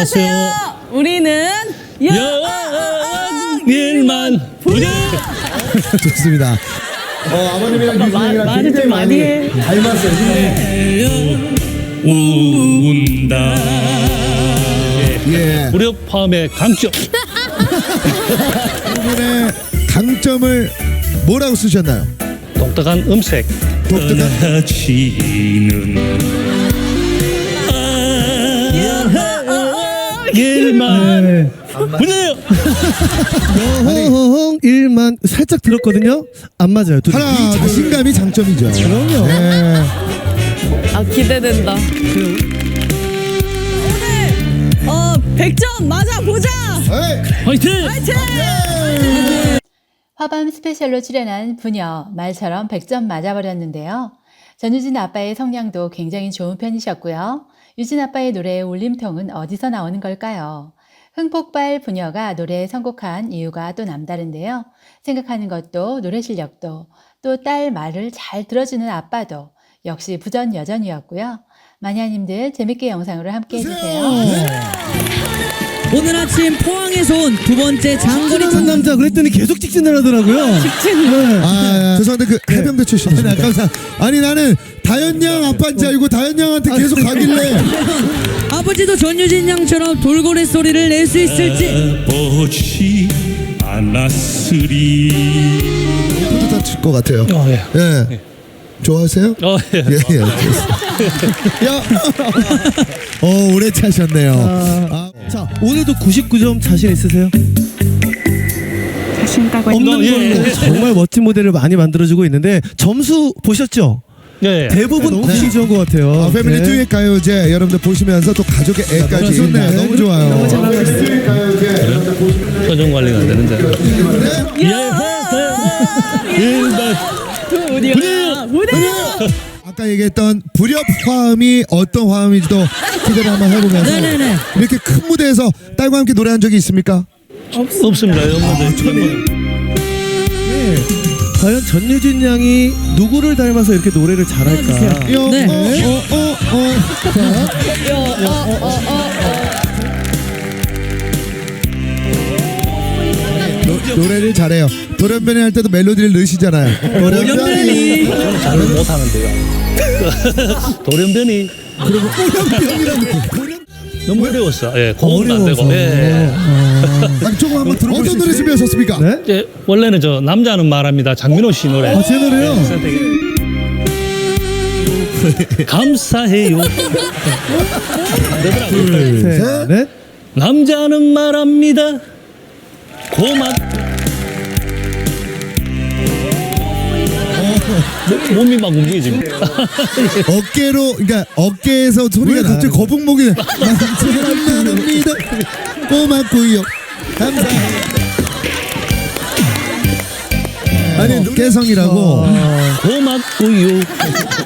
안녕하세요. 우리는 영일만 부자. 좋습니다. 어, 아버님이랑 유진이랑 말을 좀 많이 해. 닮았어요. 운다. 예. 무료 포함의 강점. 이분의 강점을 뭐라고 쓰셨나요? 독특한 음색. 독특한- 떠나지는 일만 부자요. 허허허 일만 살짝 들었거든요. 안 맞아요. 둘이. 하나, 이 자신감이 장점이죠. 그럼요. 예. 아 기대된다. 오늘 어 100점 맞아 보자. 에이, 화이팅! 화밤 스페셜로 출연한 부녀 말처럼 100점 맞아버렸는데요. 전유진 아빠의 성량도 굉장히 좋은 편이셨고요. 유진 아빠의 노래의 울림통은 어디서 나오는 걸까요? 흥폭발 부녀가 노래에 선곡한 이유가 또 남다른데요. 생각하는 것도 노래 실력도 또 딸 말을 잘 들어주는 아빠도 역시 부전 여전이었고요. 마냐님들 재밌게 영상으로 함께 해주세요. 오늘 아침 포항에서 온 두 번째 장거리 찍는 남자 그랬더니 계속 직진을 하더라고요. 직진. 네. 아, 죄송한데 그 해병대 출신이십니까? 감사. 아니 나는 다현 양 아빠인지 알고 다현 양한테 계속 가길래 아버지도 전유진 양처럼 돌고래 소리를 낼 수 있을지 보지 않았으리. 뿌듯한 칠것 같아요. 어, 예. 예. 좋아하세요? 어, 예. 예, 예. 야, 어 오래 차셨네요. 아, 자 오늘도 99점 자신 있으세요? 자신감 없는 어, 예, 걸로 예. 정말 멋진 모델을 많이 만들어주고 있는데 점수 보셨죠? 예. 대부분 너무 네. 좋은 것 같아요. 아, 패밀리 네. 듀엣 가요제 여러분들 보시면서 또 가족의 애까지 좋네. 너무 좋아요. 너무 가요제 표정 관리가 안 되는데. 예. 일만 부녀 부녀. 아까 얘기했던 불협 화음이 어떤 화음인지도 기대를 한번 해보면서 네네네. 이렇게 큰 무대에서 딸과 함께 노래한 적이 있습니까? 없습니다. 연모들. 네. 과연 전유진 양이 누구를 닮아서 이렇게 노래를 잘할까? 요, 네. 어, 어, 어, 어. 노, 노래를 잘해요. 돌연변이 할 때도 멜로디를 넣으시잖아요. 돌연변이. 저는 못하는데요. 돌연변이. 너무 어려웠어. 예, 고음도 안 되고. 예. 아니, 조금 한번 들어볼 어떤 노래 준비하셨습니까? 네? 예, 원래는 저 남자는 말합니다. 장민호 씨 노래. 아, 제 노래요? 감사해요. 되더라고요. 둘, 셋. 셋, 넷. 남자는 말합니다. 고맙. 몸- 몸이 막 움직여집니다. 어깨로 그러니까 어깨에서 소리가 갑자기 거북목이 남자랍니다. 고맙고요. 감사해요 아니 깨성이라고. 고맙고요.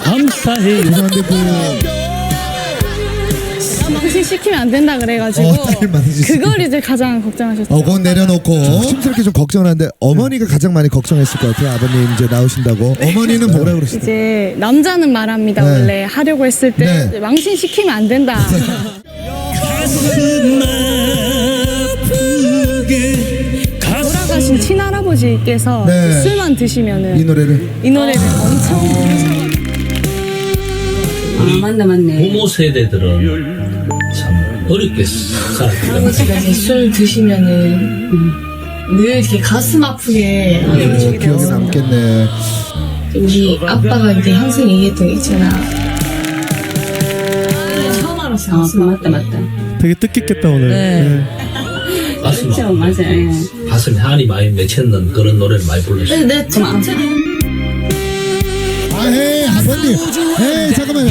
감사해요. 죄송한데 그 망신 시키면 안 된다 그래가지고 어, 딸 망신 그걸 이제 가장 걱정하셨어요. 어, 그건 내려놓고 조심스럽게 좀 걱정하는데 어머니가 가장 많이 걱정했을 것 같아요 아버님 이제 나오신다고 어머니는 뭐라 그러시나요? 이제 남자는 말합니다 네. 원래 하려고 했을 때 네. 이제 망신 시키면 안 된다. 돌아가신 친할아버지께서 네. 술만 드시면은 이 노래를 이 노래를 엄청 부르셔가지고 아, 맞네, 맞네. 부모 세대들은 참 어렵게 살았기 때문에 제가 이제 술 드시면은 늘 이렇게 가슴 아프게 어, 기억에 남겠네 우리 아빠가 이제 항상 얘기했던 게 있잖아. 처음 알았어. 아, 맞다, 맞다. 되게 뜻깊겠다 오늘. 네. 네. 가슴, 진짜 맞아요. 가슴에 한이 많이 맺혔는 그런 노래를 많이 불렀어요. 네, 좀 아프네. 아헤 아버님 헤 잠깐만요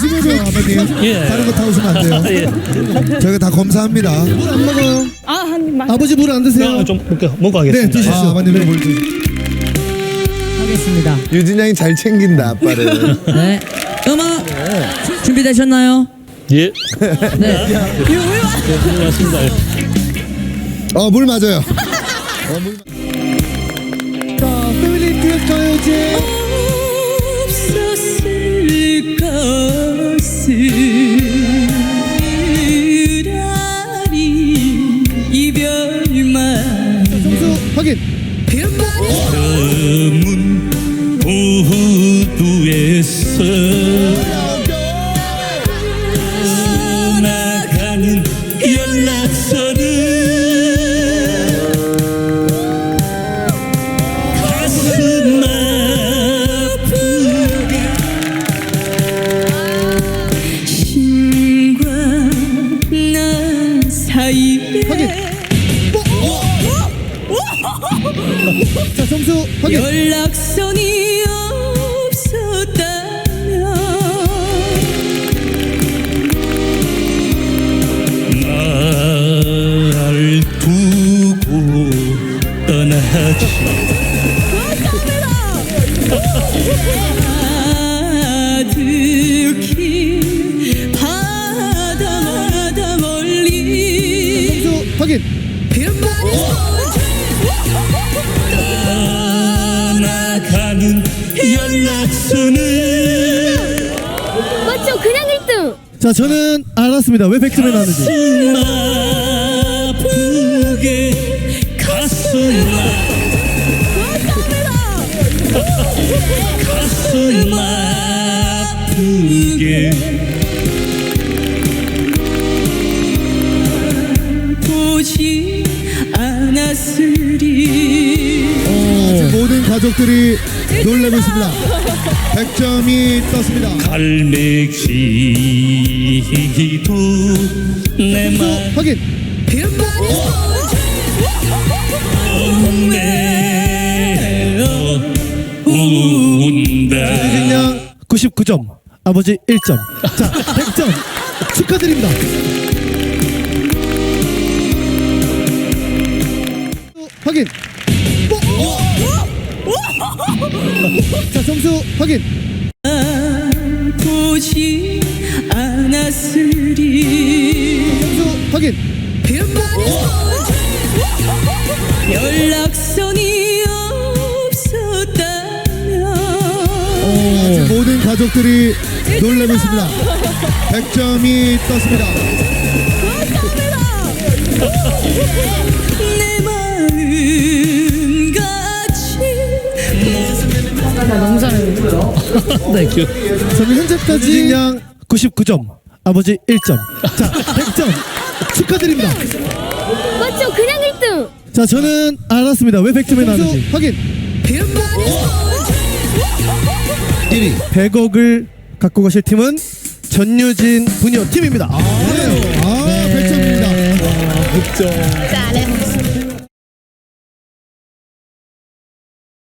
드시면서 아버님 예. 다른 거 타오시면 안 돼요 저희가 다 검사합니다 물 안 먹어요. 아 한 입만 아버지 물 안 드세요. 아, 좀 먹고, 먹고 네 하겠습니다. 드십시오 아, 아버님의 물 드. 하겠습니다. 유진 양이 잘 챙긴다 아빠를 네. 음악 준비되셨나요? 예. 네. 고맙습니다. 어물 맞아요 자, 패밀리 듀엣 가요제. 끝까지 유라리 이별만 점수 확인. 어, 그 너문 오후에 자 점수 확인. 연락선이 없었다면 날 두고 떠나지 바다마다 멀리 점수 확인. 연락선은 맞죠? 그냥 1등. 자 저는 알았습니다. 왜 100점이 나왔는지. 가슴 아프게 가슴 가슴 아프게 보지 않았으리 지금 모든 가족들이 놀라고 있습니다. 100점이 떴습니다. 갈매기도 내맘 확인. 운다 유진양 99점, 아버지 1점. 자 100점 축하드립니다. 확인. 자 점수 확인. 보지 않았으리 점수 확인. 연락선이 없었다면 모든 가족들이 놀라고 있습니다. 100점이 떴습니다. 내 마음 너무 잘했는데. 땡큐 저는 현재까지 유진양 99점, 아버지 1점. 자 100점 축하드립니다. 맞죠? 그냥 1등. 자 저는 알았습니다. 왜 100점이 점수 나왔는지. 확인. 1위. 100억을 갖고 가실 팀은 전유진 부녀 팀입니다. 아, 100점입니다. 득점 잘해.